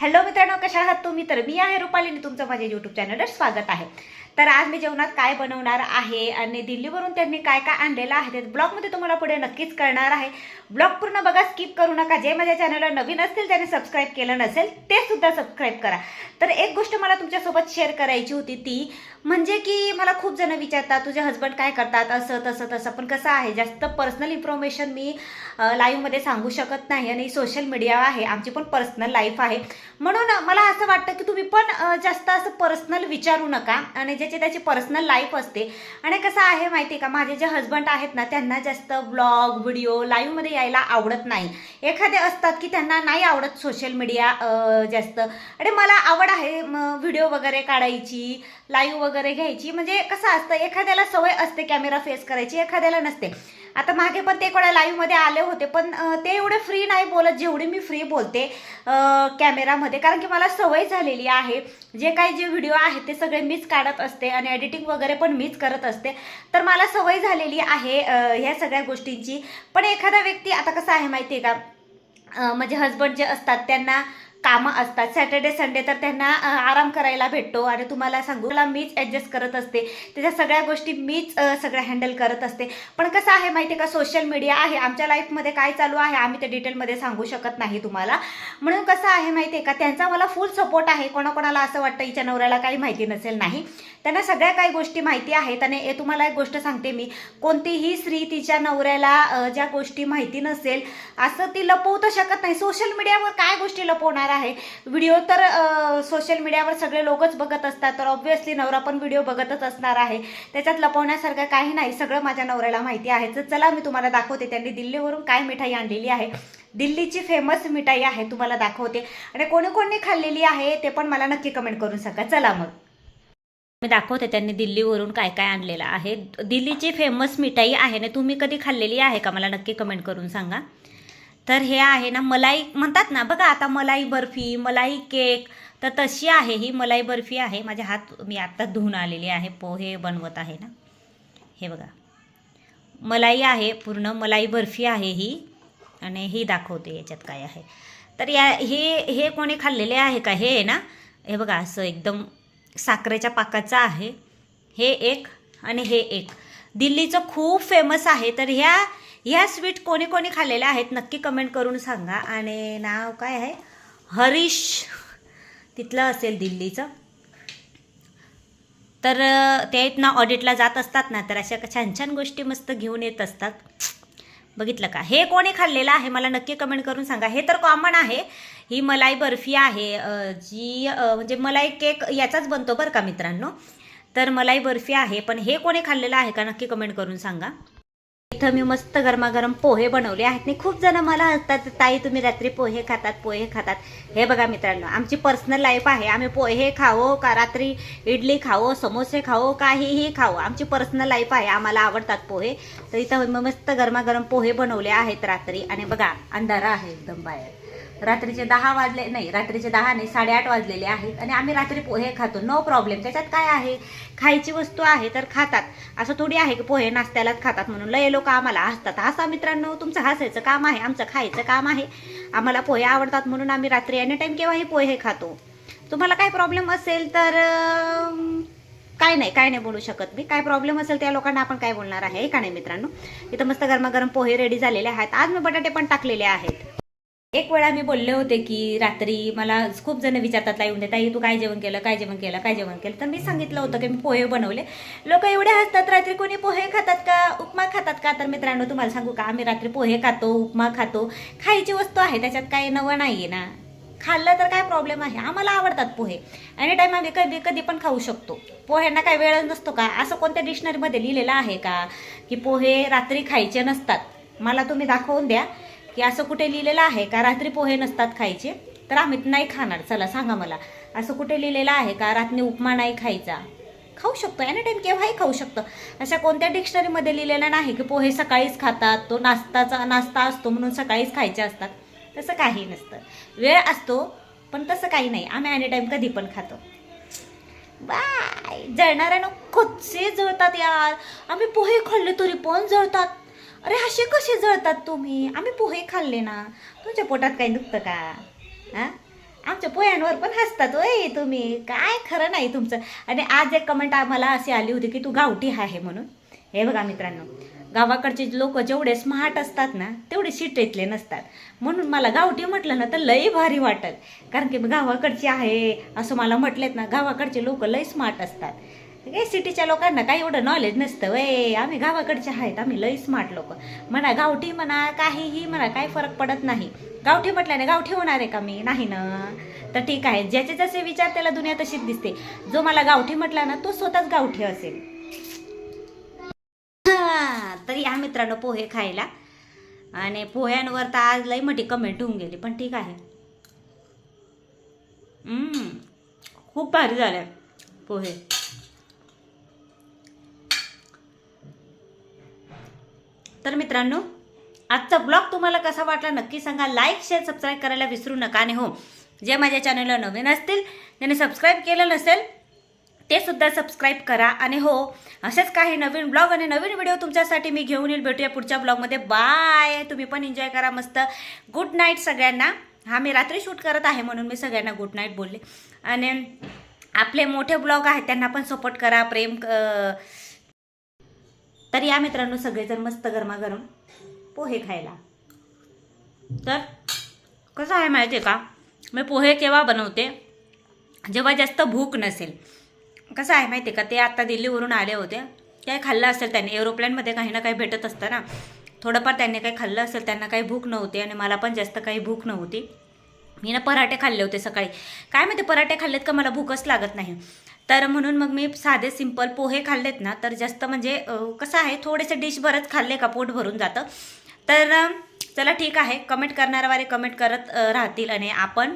Hello मित्रांनो कशा आहात तुम्ही? तर मी आहे रुपालीने तुमचं माझ्या यूट्यूब चॅनलवर स्वागत आहे. तर आज मी जेवणात काय बनवणार आहे आणि दिल्लीवरून त्यांनी काय काय आणलेलं आहे ते ब्लॉगमध्ये तुम्हाला पुढे नक्कीच कळणार आहे. ब्लॉग पूर्ण बघा स्किप करू नका. जे माझ्या चॅनलला नवीन असतील त्याने सबस्क्राईब केलं नसेल ते सुद्धा सबस्क्राईब करा. तर एक गोष्ट मला तुमच्यासोबत शेअर करायची होती ती म्हणजे की मला खूप जण विचारतात तुझे हस्बंड काय करतात? असं तसं तसं. पण कसं आहे जास्त पर्सनल इन्फॉर्मेशन मी लाईव्हमध्ये सांगू शकत नाही आणि सोशल मीडिया आहे. आमची पण पर्सनल लाईफ आहे. म्हणून मला असं वाटतं की तुम्ही पण जास्त असं पर्सनल विचारू नका आणि ज्याची त्याची पर्सनल लाईफ असते. आणि कसं आहे माहिती आहे का माझे जे हस्बंड आहेत ना त्यांना जास्त ब्लॉग व्हिडिओ लाईव्हमध्ये यायला आवडत नाही. एखादे असतात की त्यांना नाही आवडत सोशल मीडिया जास्त. आणि मला आवड आहे व्हिडिओ वगैरे काढायची लाईव्ह वगैरे घ्यायची. म्हणजे कसं असतं एखाद्याला सवय असते कॅमेरा फेस करायची एखाद्याला नसते. आता मागे पण ते कोणा लाईव्हमध्ये आले होते पण ते एवढे फ्री नाही बोलत जेवढी मी फ्री बोलते कॅमेरामध्ये कारण की मला सवय झालेली आहे जे काही जे व्हिडिओ आहेत ते सगळे मीच काढत असते आणि एडिटिंग वगैरे पण मीच करत असते. तर मला सवय झालेली आहे ह्या सगळ्या गोष्टींची. पण एखादा व्यक्ती आता कसं आहे माहिती आहे का म्हणजे हजबंड जे असतात त्यांना कामं असतात. सॅटर्डे संडे तर त्यांना आराम करायला भेटतो आणि तुम्हाला सांगू मला मीच ॲडजस्ट करत असते. त्याच्या सगळ्या गोष्टी मीच सगळ्या हँडल करत असते. पण कसं आहे माहिती आहे का सोशल मीडिया आहे. आमच्या लाईफमध्ये काय चालू आहे आम्ही ते डिटेलमध्ये सांगू शकत नाही तुम्हाला. म्हणून कसं आहे माहिती आहे का त्यांचा मला फुल सपोर्ट आहे. कोणाकोणाला असं वाटतं हिच्या नवऱ्याला काही माहिती नसेल नाही. त्यांना सगळ्या काही गोष्टी माहिती आहेत आणि तुम्हाला एक गोष्ट सांगते मी. कोणतीही स्त्री तिच्या नवऱ्याला ज्या गोष्टी माहिती नसेल असं ती लपवू तर शकत नाही. सोशल मीडियावर काय गोष्टी लपवणार? आहे. व्हिडिओ तर सोशल मीडियावर सगळे लोकच बघत असतात तर ऑब्व्हियसली नवरा पण व्हिडिओ बघतच असणार आहे. त्याच्यात लपवण्यासारखं काही नाही सगळं माझ्या नवऱ्याला माहिती आहे. तर चला मी तुम्हाला दाखवते त्यांनी दिल्लीवरून काय मिठाई आणलेली आहे. दिल्लीची फेमस मिठाई आहे तुम्हाला दाखवते. आणि कोणी कोणी खाल्लेली आहे ते पण मला नक्की कमेंट करून सांगा. चला मग. मी दाखवते त्यांनी दिल्लीवरून काय काय आणलेलं आहे. दिल्लीची फेमस मिठाई आहे ना तुम्ही कधी खाल्लेली आहे का? मला नक्की कमेंट करून सांगा. तर हे आहे ना मलाई म्हणतात ना बघा आता मलाई बर्फी मलाई केक तर तशी आहे ही मलाई बर्फी आहे. माझ्या हात मी आत्ता धुवून आलेली आहे पोहे बनवत आहे ना. हे बघा. मलाई आहे पूर्ण मलाई बर्फी आहे ही आणि ही दाखवते याच्यात काय आहे. तर या हे हे कोणी खाल्लेले आहे का? हे आहे ना हे बघा असं एकदम साखरेच्या पाकाचं आहे. हे एक आणि हे एक. दिल्लीचं खूप फेमस आहे. तर ह्या ह्या स्वीट कोणी कोणी खाल्लेल्या आहेत नक्की कमेंट करून सांगा. आणि नाव काय आहे? हरीश. तिथलं असेल दिल्लीचं. तर ते आहेत ना ऑडिटला जात असतात ना तर अशा छान छान गोष्टी मस्त घेऊन येत असतात. बघितलं का? हे कोणी खाल्लेलं आहे? मला नक्की कमेंट करून सांगा. हे तर कॉमन आहे. ही मलाई बर्फी आहे. जी म्हणजे मलाई केक याचाच बनतो बरं का मित्रांनो? तर मलाई बर्फी आहे. पण हे कोणी खाल्लेलं आहे का? नक्की कमेंट करून सांगा. इथं मी मस्त गरमागरम पोहे बनवले आहेत. आणि खूप जण मला हसतात ताई तुम्ही रात्री पोहे खातात पोहे खातात. हे बघा मित्रांनो आमची पर्सनल लाईफ आहे. आम्ही पोहे खावो का रात्री इडली खावो समोसे खावो काहीही खावो. आमची पर्सनल लाईफ आहे. आम्हाला आवडतात पोहे. तर इथं मी मस्त गरमागरम पोहे बनवले आहेत रात्री. आणि बघा अंधारा आहे एकदम बाहेर. रात्रीचे दहा वाजले नाही रात्रीचे दहा नाही साडेआठ वाजलेले आहेत आणि आम्ही रात्री पोहे खातो. नो प्रॉब्लेम त्याच्यात काय आहे? खायची वस्तू आहे तर खातात. असं थोडी आहे की पोहे नाश्त्यालाच खातात म्हणून. लय लोक आम्हाला हसतात. हसा मित्रांनो तुमचं हसायचं काम आहे आमचं खायचं काम आहे. आम्हाला पोहे आवडतात म्हणून आम्ही रात्री एनी टाईम केव्हाही पोहे खातो. तुम्हाला काय प्रॉब्लेम असेल तर काय नाही काय नाही बोलू शकत मी. काय प्रॉब्लेम असेल त्या लोकांना आपण काय बोलणार आहे? हे का नाही मित्रांनो? इथं मस्त गरमागरम पोहे रेडी झालेले आहेत. आज मी बटाटे पण टाकलेले आहेत. एक वेळा मी बोलले होते की रात्री मला खूप जण विचारतात लाईव्ह ताई तू काय जेवण केलं? काय जेवण केलं? काय जेवण केलं? तर मी सांगितलं होतं की मी पोहे बनवले. लोक एवढे हसतात रात्री कोणी पोहे खातात का? उपमा खातात का? तर मित्रांनो तुम्हाला सांगू का? आम्ही रात्री पोहे खातो उपमा खातो. खायची वस्तू आहे त्याच्यात काही नवं नाही आहे ना. खाल्लं तर काय प्रॉब्लेम आहे? आम्हाला आवडतात पोहे. एनी टाईम आम्ही कधी कधी पण खाऊ शकतो. पोह्यांना काय वेळ नसतो का? असं कोणत्या डिक्शनरीमध्ये लिहिलेलं आहे का? की पोहे रात्री खायचे नसतात. मला तुम्ही दाखवून द्या. की असं कुठे लिहिलेलं आहे का? रात्री पोहे नसतात खायचे. तर आम्ही नाही खाणार. चला सांगा मला. असं कुठे लिहिलेलं आहे का? रात्री उपमा नाही खायचा. खाऊ शकतो. एनी टाईम केव्हाही खाऊ शकतो. अशा कोणत्या डिक्शनरीमध्ये लिहिलेलं नाही की पोहे सकाळीच खातात तो नाश्ताचा नाश्ता असतो म्हणून सकाळीच खायचे असतात? तसं काही नसतं. वेळ असतो पण तसं काही नाही. आम्ही एनी टाईम कधी पण खातो. बाय. जळणाऱ्यानं कच्चे जळतात यार. आम्ही पोहे खाल्ले तरी पण जळतात. अरे असे कसे जळतात तुम्ही? आम्ही पोहे खाल्ले ना. तुमच्या पोटात काही दुखतं का? हां? आमच्या पोह्यांवर पण हसतात ओय तुम्ही. काय खरं नाही तुमचं. आणि आज एक कमेंट आम्हाला अशी आली होती की तू गावठी आहे म्हणून. हे बघा मित्रांनो गावाकडचे लोक जेवढे स्मार्ट असतात ना तेवढे शिटेतले नसतात. म्हणून मला गावठी म्हटलं ना तर लई भारी वाटत कारण की गावाकडची आहे असं मला म्हटलेत ना गावाकडचे लोक लई स्मार्ट असतात. काय सिटीच्या लोकांना काही एवढं नॉलेज नसतं वय. आम्ही गावाकडचे आहेत आम्ही लई स्मार्ट लोक. म्हणा गावठी म्हणा काहीही म्हणा काही फरक पडत नाही. गावठी म्हटल्याने गावठी होणार आहे का मी? नाही ना. तर ठीक आहे ज्याचे जसे विचार त्याला दुनिया तशीच दिसते. जो मला गावठी म्हटला ना तो स्वतःच गावठी असेल. तर या मित्रांनो पोहे खायला. आणि पोह्यांवर तर आज लई मोठी कमेंट होऊन गेली पण ठीक आहे. खूप भारी झाले पोहे. तर मित्रांनो आजचा ब्लॉग तुम्हाला कसा वाटला नक्की सांगा. लाईक शेअर सबस्क्राईब करायला विसरू नका. आणि हो जे माझ्या चॅनलला नवीन असतील ज्याने सबस्क्राईब केलं नसेल ते सुद्धा सबस्क्राईब करा. आणि हो असेच काही नवीन ब्लॉग आणि नवीन व्हिडिओ तुमच्यासाठी मी घेऊन येईल. भेटूया पुढच्या ब्लॉगमध्ये बाय तुम्ही पण एन्जॉय करा मस्त. गुड नाईट सगळ्यांना. हा मी रात्री शूट करत आहे म्हणून मी सगळ्यांना गुड नाईट बोलले. आणि आपले मोठे ब्लॉग आहेत त्यांना पण सपोर्ट करा. प्रेम क- तर या मित्रांनो सगळेजण मस्त गरमागरम पोहे खायला. तर कसं आहे माहिती आहे का? मी पोहे केव्हा बनवते? जेव्हा जास्त भूक नसेल. कसं आहे माहिती आहे का? ते आत्ता दिल्लीवरून आले होते. काय खाल्लं असेल त्यांनी. एरोप्लेनमध्ये काही ना काही भेटत असतं ना. थोडंफार त्यांनी काही खाल्लं असेल त्यांना काही भूक नव्हती आणि मला पण जास्त काही भूक नव्हती. मी ना पराठे खाल्ले होते सकाळी. काय माहिती पराठे खाल्लेत का? मला भूकच लागत नाही. तर म्हणून मग मी साधे सिंपल पोहे खाल्लेत ना तर जास्त म्हणजे कसं आहे थोडेसे डिश भरत खाल्ले का पोट भरून जातं. तर चला ठीक आहे कमेंट करणारवारे कमेंट करत राहतील आणि आपण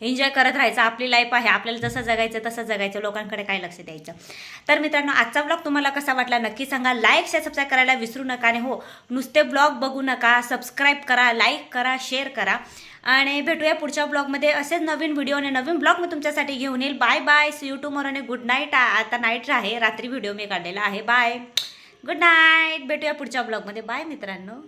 एन्जॉय करत राहायचं. आपली लाईफ आहे आपल्याला जसं जगायचं तसं जगायचं. लोकांकडे काय लक्ष द्यायचं? तर मित्रांनो आजचा ब्लॉग तुम्हाला कसा वाटला नक्की सांगा. लाईक शेअर सबस्क्राईब करायला विसरू नका. आणि हो नुसते ब्लॉग बघू नका. सबस्क्राईब करा लाईक करा शेअर करा. आणि भेटूया पुढच्या ब्लॉगमध्ये असेच नवीन व्हिडिओ आणि नवीन ब्लॉग मी तुमच्यासाठी घेऊन येईल. Bye bye see you tomorrow आणि गुड नाईट आता नाईट आहे. रात्री व्हिडिओ मी काढलेला आहे. बाय गुड नाईट भेटूया पुढच्या ब्लॉगमध्ये बाय मित्रांनो.